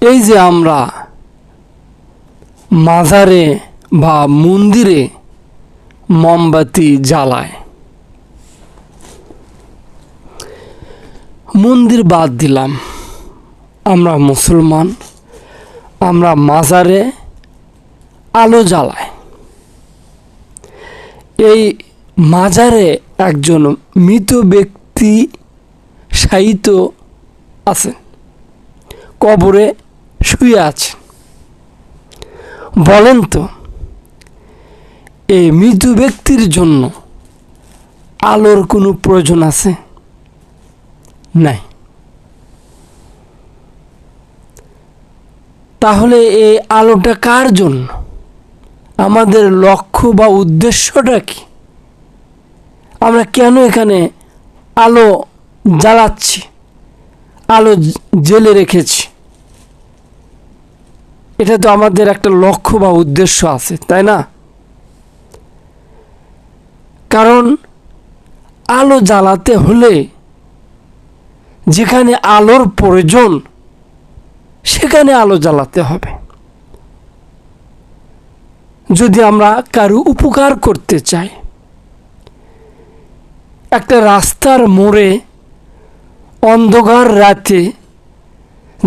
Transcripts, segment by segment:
এই যে আমরা মাজারে বা মন্দিরে মোমবাতি জ্বালায়। মন্দির বাদ দিলাম। আমরা মুসলমান, আমরা মাজারে আলো জ্বালাই। এই মাজারে একজন মৃত ব্যক্তি শায়িত আছেন। কবরে শুয়ে আছেন বলেন তো, এই মৃত ব্যক্তির জন্য আলোর কোনো প্রয়োজন আছে? নাই। তাহলে এই আলোটা কার জন্য? আমাদের লক্ষ্য বা উদ্দেশ্যটা কি? আমরা কেন এখানে আলো জ্বালাচ্ছি, আলো জেলে রেখেছি? এটা তো আমাদের একটা লক্ষ্য বা উদ্দেশ্য আছে, তাই না? কারণ আলো জ্বালাতে হলে যেখানে আলোর প্রয়োজন, সেখানে আলো জ্বালাতে হবে। যদি আমরা কারও উপকার করতে চাই, একটা রাস্তার মোড়ে অন্ধকার রাতে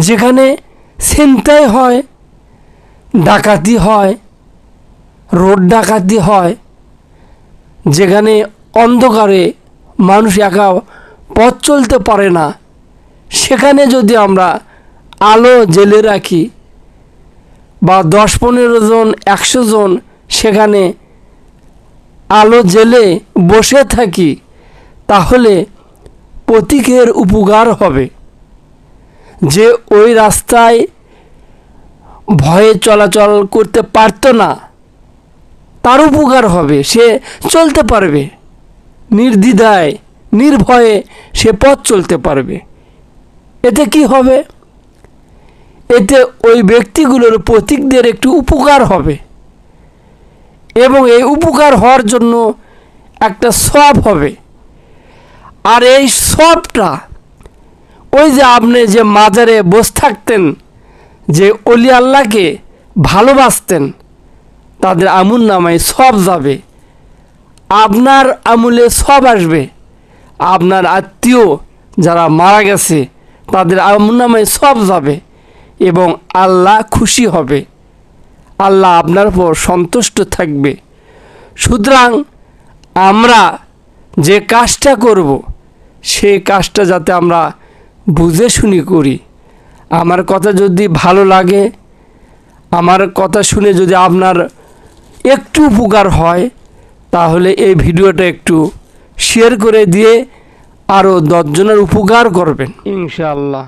যেখানে ছিনতাই হয় ডাকাতি হয়, রোড ডাকাতি হয়, যেখানে অন্ধকারে মানুষ একা পথ চলতে পারে না। সেখানে যদি আমরা আলো জেলে রাখি বা দশ পনেরো জন, একশো জন সেখানে আলো জেলে বসে থাকি, তাহলে প্রতীকের উপকার হবে। যে ওই রাস্তায় ভয়ে চলাচল করতে পারতো না। তার উপকার হবে, সে চলতে পারবে। নির্দ্বিধায়, নির্ভয়ে সে পথ চলতে পারবে। এতে কি হবে? এতে ওই ব্যক্তিগুলোর প্রতীকদের একটু উপকার হবে। এবং এই উপকার হওয়ার জন্য একটা সব হবে। আর এই সবটা, ওই যে আপনি যে মাজারে বসে থাকতেন যে অলি আল্লাহকে ভালোবাসতেন, তাদের আমুল নামায় সব যাবে। আপনার আমুলে সব আসবে। আপনার আত্মীয় যারা মারা গেছে, তাদের আমুল নামায় সব যাবে এবং আল্লাহ খুশি হবে। আল্লাহ আপনার উপর সন্তুষ্ট থাকবে। সুতরাং আমরা যে কাজটা করব সেই কাজটা যাতে আমরা বুঝে শুনি করি। আমার কথা যদি ভালো লাগে, আমার কথা শুনে যদি আপনার একটু উপকার হয়, তাহলে এই ভিডিওটা একটু শেয়ার করে দিয়ে আরও দশজনের উপকার করবেন। ইনশাআল্লাহ।